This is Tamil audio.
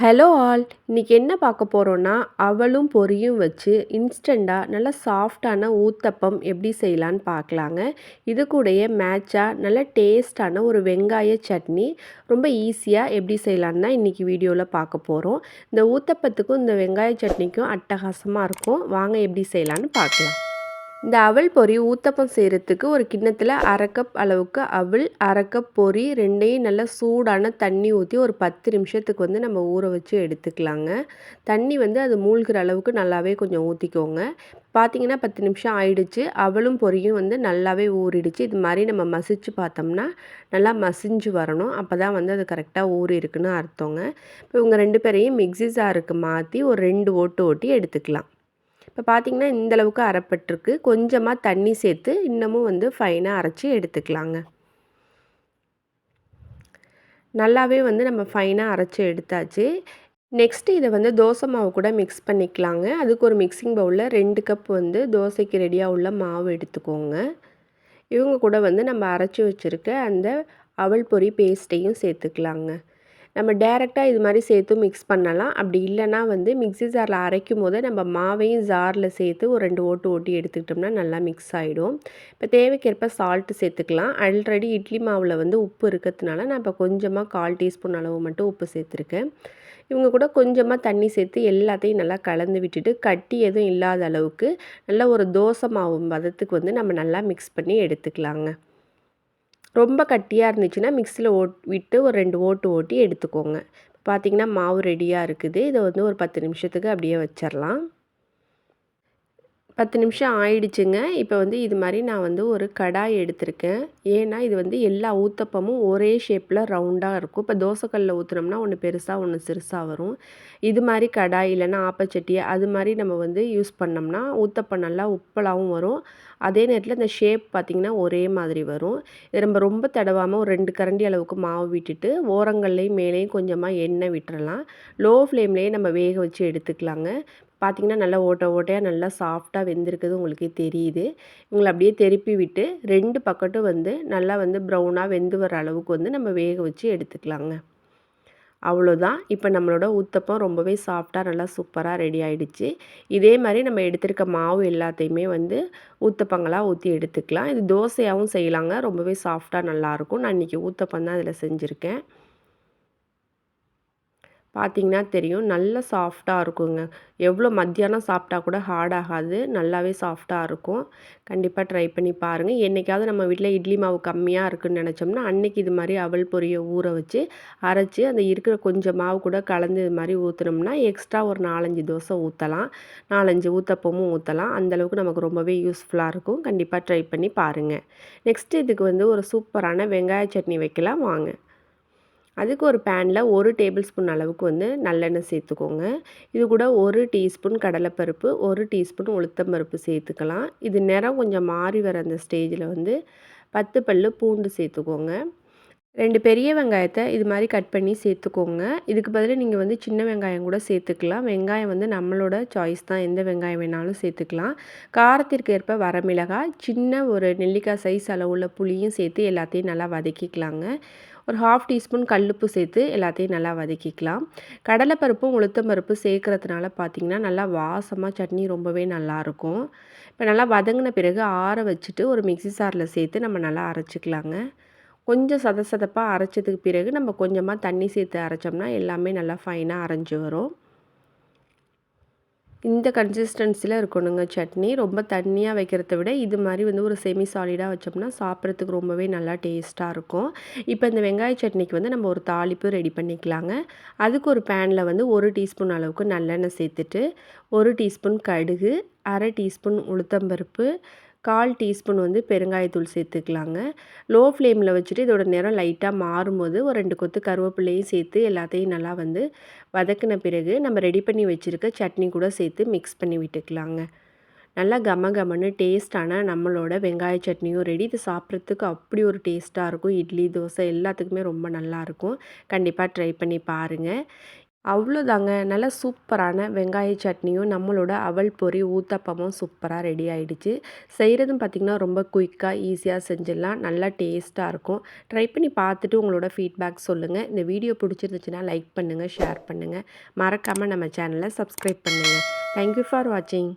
Hello all. இன்றைக்கி என்ன பார்க்க போகிறோன்னா அவளும் பொரியும் வச்சு இன்ஸ்டண்ட்டாக நல்லா சாஃப்டான ஊத்தப்பம் எப்படி செய்யலான்னு பார்க்கலாங்க. இது கூடயே மேட்சாக நல்ல டேஸ்டான ஒரு வெங்காய சட்னி. ரொம்ப ஈஸியாக எப்படி செய்யலான்னு தான் இன்றைக்கி வீடியோவில் பார்க்க போகிறோம் இந்த ஊத்தப்பத்துக்கும் இந்த வெங்காய சட்னிக்கும் அட்டகாசமாக இருக்கும். வாங்க எப்படி செய்யலான்னு பார்க்கலாம். இந்த அவல் பொரி ஊத்தப்பம் செய்கிறதுக்கு ஒரு கிண்ணத்தில் அரை கப் அளவுக்கு அவல் அரை கப் பொரி ரெண்டையும் நல்லா சூடான தண்ணி ஊற்றி ஒரு பத்து நிமிஷத்துக்கு வந்து நம்ம ஊற வச்சு எடுத்துக்கலாங்க. தண்ணி வந்து அது மூழ்கிற அளவுக்கு நல்லாவே கொஞ்சம் ஊற்றிக்கோங்க பார்த்திங்கன்னா பத்து நிமிஷம் ஆயிடுச்சு. அவளும் பொரியும் வந்து நல்லாவே ஊறிடுச்சு. இது மாதிரி நம்ம மசிச்சு பார்த்தோம்னா நல்லா மசிஞ்சு வரணும். அப்போ தான் வந்து அது கரெக்டாக ஊறி இருக்குன்னு அர்த்தங்க. இப்போ இவங்க ரெண்டு பேரையும் மிக்ஸி ஜாருக்கு மாற்றி ஒரு ரெண்டு ஓட்டு ஓட்டி எடுத்துக்கலாம். இப்போ பார்த்திங்கன்னா இந்தளவுக்கு அரைப்பட்டிருக்கு. கொஞ்சமாக தண்ணி சேர்த்து இன்னமும் வந்து ஃபைனாக அரைச்சி எடுத்துக்கலாங்க. நல்லாவே வந்து நம்ம ஃபைனாக அரைச்சி எடுத்தாச்சு. நெக்ஸ்ட்டு இதை வந்து தோசை மாவு கூட மிக்ஸ் பண்ணிக்கலாங்க. அதுக்கு ஒரு மிக்சிங் பவுலில் ரெண்டு கப் வந்து தோசைக்கு ரெடியாக உள்ள மாவு எடுத்துக்கோங்க. இவங்க கூட வந்து நம்ம அரைச்சி வச்சுருக்க அந்த அவல் பொரி பேஸ்ட்டையும் சேர்த்துக்கலாங்க. நம்ம டேரெக்டாக இது மாதிரி சேர்த்தும் மிக்ஸ் பண்ணலாம். அப்படி இல்லைனா வந்து மிக்ஸி ஜாரில் அரைக்கும் போது நம்ம மாவையும் ஜாரில் சேர்த்து ஒரு ரெண்டு ஓட்டு ஓட்டி எடுத்துக்கிட்டோம்னா நல்லா மிக்ஸ் ஆகிடும் இப்போ தேவைக்கேற்ப சால்ட்டு சேர்த்துக்கலாம். ஆல்ரெடி இட்லி மாவில் வந்து உப்பு இருக்கிறதுனால நான் இப்போ கொஞ்சமாக கால் டீஸ்பூன் அளவு மட்டும் உப்பு சேர்த்துருக்கேன். இவங்க கூட கொஞ்சமாக தண்ணி சேர்த்து எல்லாத்தையும் நல்லா கலந்து விட்டுட்டு கட்டி எதுவும் இல்லாத அளவுக்கு நல்லா ஒரு தோசை மாவு பதத்துக்கு வந்து நம்ம நல்லா மிக்ஸ் பண்ணி எடுத்துக்கலாங்க. ரொம்ப கட்டியாக இருந்துச்சுன்னா மிக்சியில் ஓட் விட்டு ஒரு ரெண்டு ஓட்டு ஓட்டி எடுத்துக்கோங்க. பார்த்திங்கன்னா மாவு ரெடியாக இருக்குது. இதை வந்து ஒரு பத்து நிமிஷத்துக்கு அப்படியே வச்சிடலாம் பத்து நிமிஷம் ஆயிடுச்சுங்க. இப்போ வந்து இது மாதிரி நான் வந்து ஒரு கடாய் எடுத்திருக்கேன். ஏன்னா இது வந்து எல்லா ஊத்தப்பமும் ஒரே ஷேப்பில் ரவுண்டாக இருக்கும். இப்போ தோசைக்கல்லில் ஊற்றுனோம்னா ஒன்று பெருசாக ஒன்று சிறுசாக வரும். இது மாதிரி கடாய் இல்லைன்னா ஆப்பச்சட்டி அது மாதிரி நம்ம வந்து யூஸ் பண்ணோம்னா ஊத்தப்பம் நல்லா உப்பலாகவும் வரும். அதே நேரத்தில் இந்த ஷேப் பார்த்திங்கன்னா ஒரே மாதிரி வரும். இதை நம்ம ரொம்ப தடவாமல் ஒரு ரெண்டு கரண்டி அளவுக்கு மாவு விட்டுட்டு ஓரங்கள்லேயும் மேலேயும் கொஞ்சமாக எண்ணெய் விட்டுறலாம். லோ ஃப்ளேம்லேயே நம்ம வேக வச்சு எடுத்துக்கலாங்க. பார்த்திங்கன்னா நல்லா ஓட்ட ஓட்டையாக நல்லா சாஃப்டாக வெந்திருக்குது உங்களுக்கே தெரியுது. இவங்களை அப்படியே திருப்பி விட்டு ரெண்டு பக்கட்டும் வந்து நல்லா வந்து ப்ரௌனாக வெந்து வர அளவுக்கு வந்து நம்ம வேக வச்சு எடுத்துக்கலாங்க. அவ்வளோதான். இப்போ நம்மளோட ஊத்தப்பம் ரொம்பவே சாஃப்டாக நல்லா சூப்பராக ரெடி ஆகிடுச்சு இதே மாதிரி நம்ம எடுத்திருக்க மாவு எல்லாத்தையுமே வந்து ஊத்தப்பங்களாக ஊற்றி எடுத்துக்கலாம். இது தோசையாகவும் செய்யலாங்க. ரொம்பவே சாஃப்டாக நல்லாயிருக்கும். நான் இன்றைக்கி ஊத்தப்பம் தான் இதில் செஞ்சுருக்கேன். பார்த்திங்கன்னா தெரியும். நல்லா சாஃப்டாக இருக்குங்க. எவ்வளோ மத்தியானம் சாப்பிட்டா கூட ஹார்ட் ஆகாது நல்லாவே சாஃப்டாக இருக்கும். கண்டிப்பாக ட்ரை பண்ணி பாருங்கள் என்றைக்காவது நம்ம வீட்டில் இட்லி மாவு கம்மியாக இருக்குன்னு நினச்சோம்னா அன்றைக்கி இது மாதிரி அவல் பொரியை ஊற வச்சு அரைச்சி அந்த இருக்கிற கொஞ்சம் மாவு கூட கலந்து இது மாதிரி ஊற்றுனோம்னா எக்ஸ்ட்ரா ஒரு நாலஞ்சு தோசை ஊற்றலாம் நாலஞ்சு ஊற்றப்பமும் ஊற்றலாம் அந்தளவுக்கு நமக்கு ரொம்பவே யூஸ்ஃபுல்லாக இருக்கும். கண்டிப்பாக ட்ரை பண்ணி பாருங்கள் நெக்ஸ்ட் இதுக்கு வந்து ஒரு சூப்பரான வெங்காய சட்னி வைக்கலாம். வாங்க. அதுக்கு ஒரு பேனில் ஒரு டேபிள் ஸ்பூன் அளவுக்கு வந்து நல்லெண்ணெய் சேர்த்துக்கோங்க. இது கூட ஒரு டீஸ்பூன் கடலைப்பருப்பு ஒரு டீஸ்பூன் உளுத்தம்பருப்பு சேர்த்துக்கலாம். இது நிறம் கொஞ்சம் மாறி வர அந்த ஸ்டேஜில் வந்து பத்து பல்லு பூண்டு சேர்த்துக்கோங்க. ரெண்டு பெரிய வெங்காயத்தை இது மாதிரி கட் பண்ணி சேர்த்துக்கோங்க. இதுக்கு பதிலாக நீங்கள் வந்து சின்ன வெங்காயம் கூட சேர்த்துக்கலாம். வெங்காயம் வந்து நம்மளோட சாய்ஸ் தான். எந்த வெங்காயம் வேணாலும் சேர்த்துக்கலாம். காரத்திற்கு ஏற்ப வரமிளகாய் சின்ன ஒரு நெல்லிக்காய் சைஸ் அளவுள்ள புளியும் சேர்த்து எல்லாத்தையும் நல்லா வதக்கிக்கலாங்க. ஒரு ஹாஃப் டீஸ்பூன் கல்லுப்பு சேர்த்து எல்லாத்தையும் நல்லா வதக்கிக்கலாம். கடலைப்பருப்பும் உளுத்தம் பருப்பு சேர்க்குறதுனால பார்த்திங்கன்னா நல்லா வாசமாக சட்னி ரொம்பவே நல்லாயிருக்கும் இப்போ நல்லா வதங்கின பிறகு ஆற வச்சுட்டு ஒரு மிக்சி சாரில் சேர்த்து நம்ம நல்லா அரைச்சிக்கலாங்க. கொஞ்சம் சத சதப்பாக அரைச்சதுக்கு பிறகு நம்ம கொஞ்சமாக தண்ணி சேர்த்து அரைச்சோம்னா எல்லாமே நல்லா ஃபைனாக அரைஞ்சி வரும். இந்த கன்சிஸ்டன்சியில் இருக்கணுங்க. சட்னி ரொம்ப தண்ணியாக வைக்கிறத விட இது மாதிரி வந்து ஒரு செமி சாலிடாக வச்சோம்னா சாப்பிட்றதுக்கு ரொம்பவே நல்லா டேஸ்ட்டாக இருக்கும். இப்போ இந்த வெங்காய சட்னிக்கு வந்து நம்ம ஒரு தாளிப்பு ரெடி பண்ணிக்கலாங்க. அதுக்கு ஒரு பேனில் வந்து ஒரு டீஸ்பூன் அளவுக்கு நல்லெண்ணெய் சேர்த்துட்டு ஒரு டீஸ்பூன் கடுகு அரை டீஸ்பூன் உளுத்தம்பருப்பு கால் டீஸ்பூன் வந்து பெருங்காயத்தூள் சேர்த்துக்கலாங்க. லோ ஃப்ளேமில் வச்சுட்டு இதோட நிறம் லைட்டாக மாறும்போது ஒரு ரெண்டு கொத்து கருவேப்பிலையும் சேர்த்து எல்லாத்தையும் நல்லா வந்து வதக்கின பிறகு நம்ம ரெடி பண்ணி வச்சுருக்க சட்னி கூட சேர்த்து மிக்ஸ் பண்ணி விட்டுக்கலாங்க. நல்லா கம கமன்னு டேஸ்ட்டான நம்மளோட வெங்காய சட்னியும் ரெடி இது சாப்பிட்றதுக்கு அப்படி ஒரு டேஸ்ட்டாக இருக்கும். இட்லி தோசை எல்லாத்துக்குமே ரொம்ப நல்லாயிருக்கும் கண்டிப்பாக ட்ரை பண்ணி பாருங்கள் அவ்வளோதாங்க. நல்லா சூப்பரான வெங்காய சட்னியும், நம்மளோட அவல் பொரி, ஊத்தப்பமும் சூப்பராக ரெடி ஆகிடுச்சு செய்கிறதும் பார்த்தீங்கன்னா, ரொம்ப குயிக்காக ஈஸியாக செஞ்சிடலாம். நல்லா டேஸ்ட்டாக இருக்கும். ட்ரை பண்ணி பார்த்துட்டு உங்களோட ஃபீட்பேக் சொல்லுங்கள் இந்த வீடியோ பிடிச்சிருந்துச்சுன்னா லைக் பண்ணுங்கள் ஷேர் பண்ணுங்கள் மறக்காமல் நம்ம சேனலை சப்ஸ்கிரைப் பண்ணுங்கள் தேங்க் யூ ஃபார் வாட்சிங்.